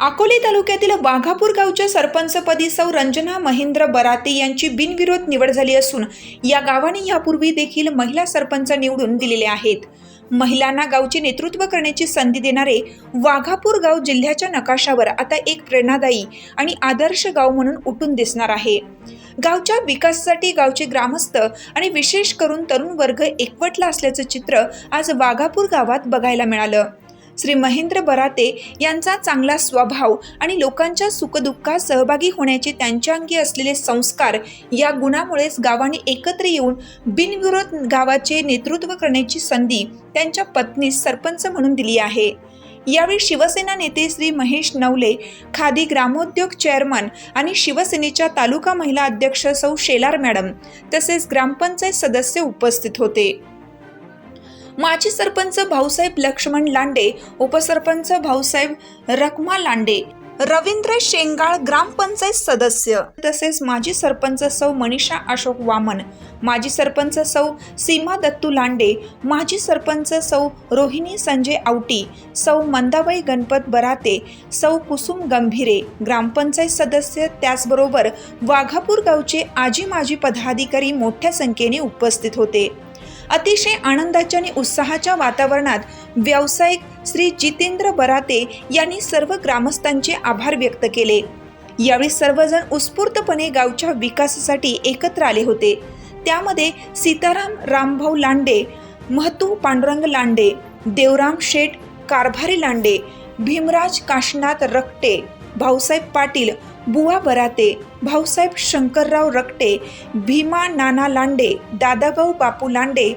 अकोले तालुक्यातील वाघापूर गावच्या सरपंचपदी सौ रंजना महेंद्र बराते यांची बिनविरोध निवड झाली असून या गावाने यापूर्वी देखील महिला सरपंच निवडून दिलेले आहेत. महिलांना गावचे नेतृत्व करण्याची संधी देणारे वाघापूर गाव जिल्ह्याच्या नकाशावर आता एक प्रेरणादायी आणि आदर्श गाव म्हणून उठून दिसणार आहे. गावच्या विकासासाठी गावचे ग्रामस्थ आणि विशेष करून तरुण वर्ग एकवटला असल्याचं चित्र आज वाघापूर गावात बघायला मिळालं. श्री महेंद्र बराते यांचा चांगला स्वभाव आणि लोकांच्या सुखदुःखात सहभागी होण्याचे त्यांच्या अंगी असलेले संस्कार या गुणामुळेच गावाने एकत्र येऊन बिनविरोध गावाचे नेतृत्व करण्याची संधी त्यांच्या पत्नीस सरपंच म्हणून दिली आहे. यावेळी शिवसेना नेते श्री महेश नवले खादी ग्रामोद्योग चेअरमन आणि शिवसेनेच्या तालुका महिला अध्यक्ष सौ शेलार मॅडम तसेच ग्रामपंचायत सदस्य उपस्थित होते. माजी सरपंच भाऊसाहेब लक्ष्मण लांडे उपसरपंच भाऊसाहेब रखमा लांडे रवींद्र शेंगाळ ग्रामपंचायत सदस्य तसेच माजी सरपंच सौ मनीषा अशोक वामन माजी सरपंच सौ सीमा दत्तू लांडे माजी सरपंच सौ रोहिणी संजय आवटी सौ मंदाबाई गणपत बराते सौ कुसुम गंभीरे ग्रामपंचायत सदस्य त्याचबरोबर वाघापूर गावचे आजी माजी पदाधिकारी मोठ्या संख्येने उपस्थित होते. अतिशय आनंदाच्या आणि उत्साहाच्या वातावरणात व्यावसायिक श्री जितेंद्र बराते यांनी सर्व ग्रामस्थांचे आभार व्यक्त केले. यावेळी सर्वजण उत्स्फूर्तपणे गावच्या विकासासाठी एकत्र आले होते. त्यामध्ये सीताराम रामभाऊ लांडे महतू पांडुरंग लांडे देवराम शेठ कारभारी लांडे भीमराज काशनाथ रक्टे भाऊसाहेब पाटील बुवा बराते भाऊसाहेब शंकरराव रक्टे भीमा नाना लांडे दादाभाऊ बापू लांडे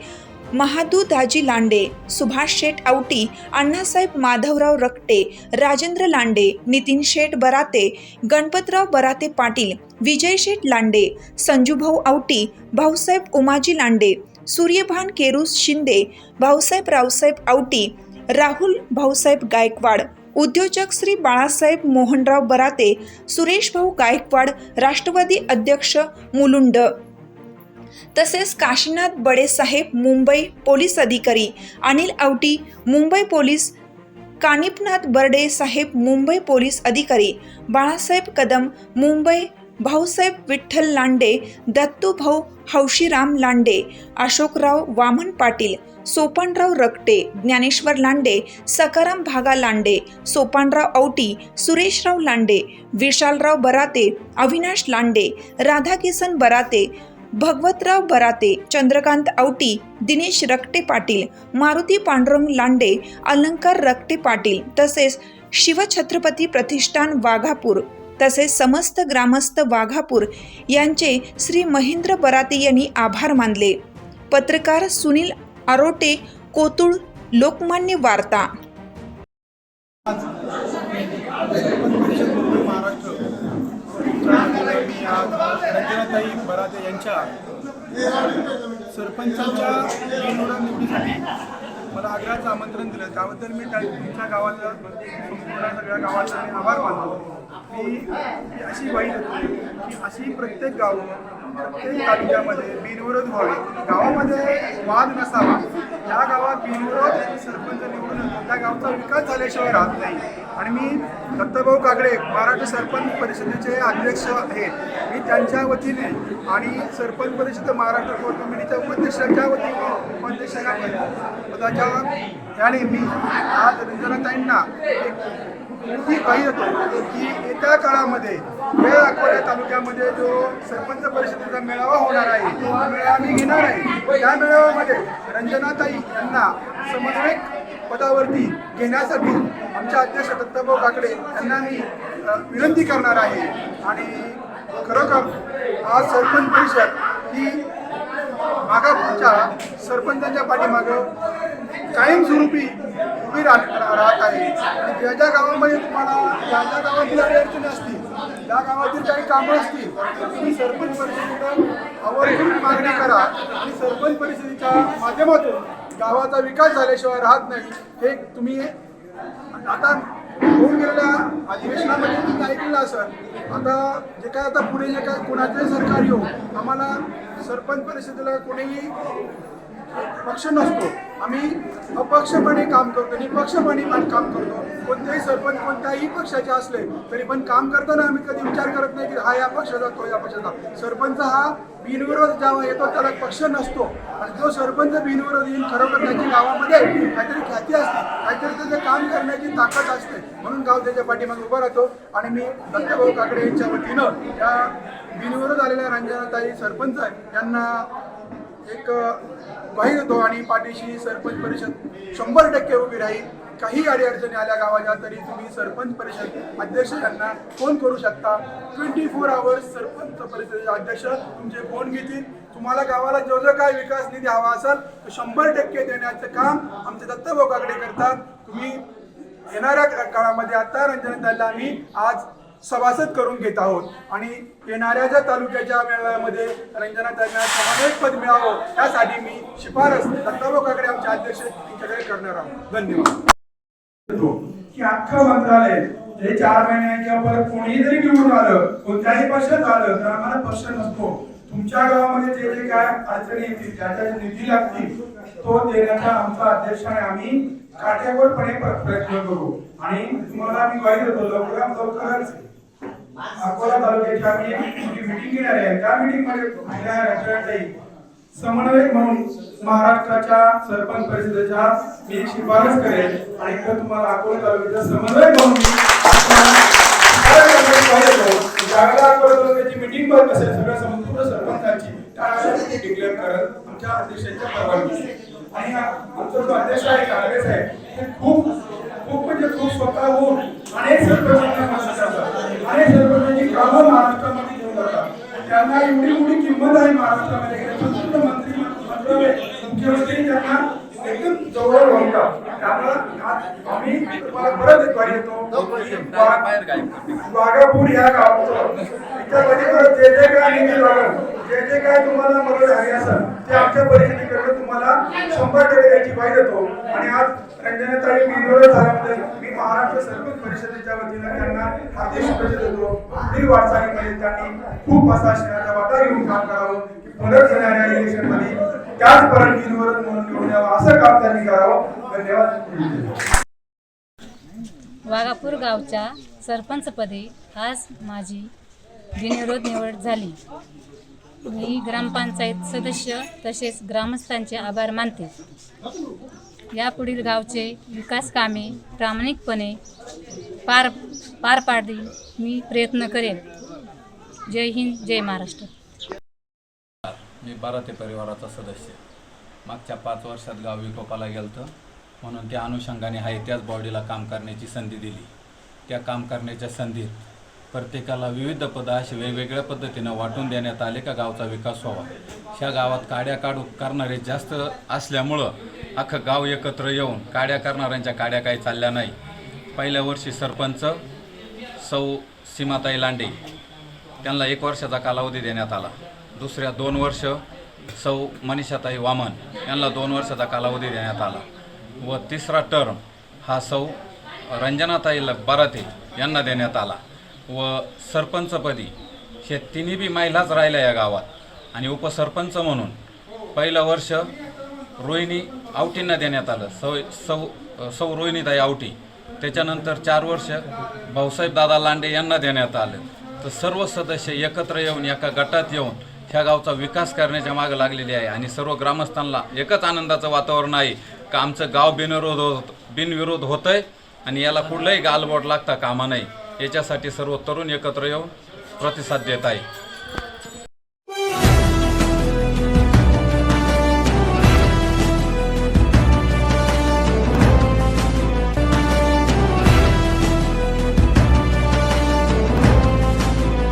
महादू दाजी लांडे सुभाष शेठ आवटी अण्णासाहेब माधवराव रक्टे राजेंद्र लांडे नितीन शेठ बराते गणपतराव बराते पाटील विजय शेठ लांडे संजूभाऊ आवटी भाऊसाहेब उमाजी लांडे सूर्यभान केरूस शिंदे भाऊसाहेब रावसाहेब आवटी राहुल भाऊसाहेब गायकवाड उद्योजक श्री बाळासाहेब मोहनराव बराते सुरेश भाऊ गायकवाड राष्ट्रवादी अध्यक्ष मुलुंड. तसेच काशीनाथ बडेसाहेब मुंबई पोलीस अधिकारी अनिल आवटी मुंबई पोलीस कानिपनाथ बर्डे साहेब मुंबई पोलीस अधिकारी बाळासाहेब कदम मुंबई भाऊसाहेब विठ्ठल लांडे दत्तू भाऊ हौशीराम लांडे अशोकराव वामन पाटील सोपानराव रकटे ज्ञानेश्वर लांडे सकाराम भागा लांडे सोपानराव औटी सुरेशराव लांडे विशालराव बराते अविनाश लांडे राधाकिसन बराते भगवतराव बराते चंद्रकांत आवटी दिनेश रक्टे पाटील मारुती पांडुरंग लांडे अलंकार रक्टे पाटील तसेच शिवछत्रपती प्रतिष्ठान वाघापूर. तसेच समस्त ग्रामस्थ वाघापूर यांचे श्री महेंद्र बराते यांनी आभार मानले. पत्रकार सुनील आरोटे कोतुळ लोकमान्य वार्ता. रंजनाताई यांच्या सरपंचाच्या निवडणुकीसाठी मला आग्रहाचं आमंत्रण दिलं. त्याबद्दल मी त्या तुमच्या गावाचा संपूर्ण सगळ्या गावाचा मी आभार मानतो. मी ही अशी वाईट होती की अशी प्रत्येक गाव प्रत्येक तालुक्यामध्ये बिनविरोध व्हावे. गावामध्ये वाद नसावा. या गावात बिनविरोध सरपंच निवडून त्या गावचा विकास झाल्याशिवाय राहत नाही. आणि मी दत्तभाऊ कागडे महाराष्ट्र सरपंच परिषदेचे अध्यक्ष आहेत मी त्यांच्या वतीने आणि सरपंच परिषद महाराष्ट्र कोर कमिटीच्या उपाध्यक्षांच्या वतीने उपाध्यक्षांना पदाच्या त्याने मी आज रंजनाताईंना एक विनंती होतो की येत्या काळामध्ये वेळ तालुक्यामध्ये जो सरपंच परिषदेचा मेळावा होणार आहे तो मेळावा मी घेणार आहे. त्या मेळाव्यामध्ये रंजनाताई यांना समन्वयक पदावरती घेण्यासाठी आमच्या अध्यक्ष दत्ताभाऊ काकडे यांना मी विनंती करणार आहे. आणि खरोखर आज सरपंच परिषद ही मागापूरच्या सरपंचांच्या पाठीमागं कायमस्वरूपी उभी राहत आहे. आणि ज्या ज्या गावामध्ये तुम्हाला ज्या ज्या गावातील अडचणी असतील त्या गावातील काही कामं असतील तर तुम्ही सरपंच परिषदेकडे आवर्जून मागणी करा. आणि सरपंच परिषदेच्या माध्यमातून गावाचा विकास झाल्याशिवाय राहत नाही. हे तुम्ही आता होऊन गेलेल्या अधिवेशनामध्ये तुम्ही ऐकलेलं असेल? आता जे काय आता पुढे जे काय कोणाचे सरकार येऊ आम्हाला सरपंच परिषदेला कोणीही पक्ष नसतो. आम्ही अपक्षपणे काम करतो निपक्षपणे पण काम करतो. कोणतेही सरपंच कोणत्याही पक्षाचे असले तरी पण काम करताना आम्ही कधी विचार करत नाही की हा या पक्षाचा तो या पक्षाचा. सरपंच हा बिनविरोध जेव्हा येतो त्याला पक्ष नसतो. आणि जो सरपंच बिनविरोध येईल खरोखर त्याची गावामध्ये काहीतरी ख्याती असते काहीतरी त्याचं काम करण्याची ताकद असते. म्हणून गाव त्याच्या पाठीमागे उभा राहतो. आणि मी दत्तभाऊ काकडे यांच्या वतीनं या बिनविरोध आलेल्या रंजनाताई सरपंच आहे यांना एक अ, ग्वाही देतो आणि पाठीशी सरपंच परिषद शंभर टक्के उभी राहील. काही अडीअडचणी आल्या गावाच्या तरी तुम्ही सरपंच परिषद अध्यक्ष यांना फोन करू शकता. ट्वेंटी फोर आवर्स सरपंच परिषदेचे अध्यक्ष तुमचे फोन घेतील. तुम्हाला गावाला जो जो काय विकास निधी हवा असेल तो शंभर टक्के देण्याचं काम आमचे दत्तभोगाकडे करतात. तुम्ही येणाऱ्या काळामध्ये आता रंजनताईला आम्ही आज सभासद करून घेत आहोत. आणि येणाऱ्या ज्या तालुक्याच्या मेळाव्यामध्ये रंजनाताईंना समन्वयक पद मिळावं त्यासाठी मी शिफारस दत्तालोकाकडे आमच्या अध्यक्ष यांच्याकडे करणार आहोत. धन्यवाद. की अख्खं मंत्रालय हे चार महिन्यांच्या परत कोणीही जरी निवडून आलं कोणत्याही पक्षात आलं तर आम्हाला पक्ष नसतो. तुमच्या गावामध्ये जे जे काय अडचणी येतील ज्या ज्या निधी लागतील तो देण्याचा आमचा अध्यक्ष आहे आम्ही काटेकोरपणे प्रयत्न करू. आणि तुम्हाला आम्ही ग्वाही देतो लवकरात लवकरच अकोला तालुक्याची आम्ही एक मिटिंग घेणार आहे. त्या मिटिंगमध्ये महिला रचनाताई समन्वयक म्हणून महाराष्ट्राच्या सरपंच परिषदेच्या मी शिफारस करेल. आणि इथं तुम्हाला अकोला तालुक्याचा समन्वयक म्हणून जागला अकोला तालुक्याची मिटिंग भरत असेल सगळ्या संपूर्ण सरपंचांची त्यावेळेला डिक्लेअर करत आमच्या अध्यक्षांच्या परवानगी आणि आमचा जो अध्यक्ष आहे काँग्रेस आहे ते खूप खूप म्हणजे खूप होऊन अनेक सरपंचांना मदत करतात अनेक सरपंचांची कामं महाराष्ट्रामध्ये घेऊन जातात. त्यांना एवढी मोठी किंमत आहे महाराष्ट्रामध्ये. की संपूर्ण मंत्री मंत्रालय मुख्यमंत्री त्यांना एकदम जवळ होता त्यामुळं आम्ही तुम्हाला परत एक ग्वाही देतो वाघापूर ह्या गावाचं. इथं कधी जे जे काय निधी लागेल जे जे काय तुम्हाला मदत हवी असेल ते आमच्या परिषदेकडे तुम्हाला शंभर टक्के द्यायची ग्वाही देतो. आणि आज रंजनाताई बिनविरोध झाल्याबद्दल मी महाराष्ट्र सरपंच परिषदेच्या वतीनं त्यांना हार्दिक शुभेच्छा देतो. पुढील वाटचालीमध्ये त्यांनी खूप असा शहराचा वाटा घेऊन काम करावं. की परत येणाऱ्या इलेक्शन त्याच परत म्हणून निवडून यावं असं काम त्यांनी करावं धन्यवाद. वाघापूर गावच्या सरपंचपदी आज माझी बिनविरोध निवड झाली. मी ग्रामपंचायत सदस्य तसेच ग्रामस्थांचे आभार मानते. यापुढील गावचे विकास कामे प्रामाणिकपणे पार पार पाडील मी प्रयत्न करेन. जय हिंद जय महाराष्ट्र. मी बाराते परिवाराचा सदस्य मागच्या पाच वर्षात गाव विकोपाला होतं म्हणून त्या अनुषंगाने आहे त्याच बॉडीला काम करण्याची संधी दिली. त्या काम करण्याच्या संधीत प्रत्येकाला विविध पदं असे वेगवेगळ्या पद्धतीनं वाटून देण्यात आले का गावचा विकास व्हावा. ह्या गावात काड्या काढू करणारे जास्त असल्यामुळं अख्खं गाव एकत्र येऊन काड्या करणाऱ्यांच्या काड्या काही चालल्या नाही. पहिल्या वर्षी सरपंच सौ सीमाताई लांडे. त्यांना एक वर्षाचा कालावधी देण्यात आला. दुसऱ्या दोन वर्ष सौ मनीषाताई वामन यांना दोन वर्षाचा कालावधी देण्यात आला. व तिसरा टर्म हा सौ रंजनाताई ल- यांना देण्यात आला. व सरपंचपदी हे तिन्ही बी महिलाच राहिल्या या गावात. आणि उपसरपंच म्हणून पहिलं वर्ष रोहिणी आवटींना देण्यात आलं. सौ सौ सौ रोहिणीताई आवटी. त्याच्यानंतर चार वर्ष भाऊसाहेब दादा लांडे यांना देण्यात आलं. तर सर्व सदस्य एकत्र येऊन एका गटात येऊन ह्या गावचा विकास करण्याच्या मागे लागलेली आहे आणि सर्व ग्रामस्थांना एकच आनंदाचं वातावरण आहे का आमचं गाव बिनविरोध होत बिनविरोध होतंय आणि याला कुठलंही गालबोट लागता कामा नाही याच्यासाठी सर्व तरुण एकत्र येऊन प्रतिसाद देत आहे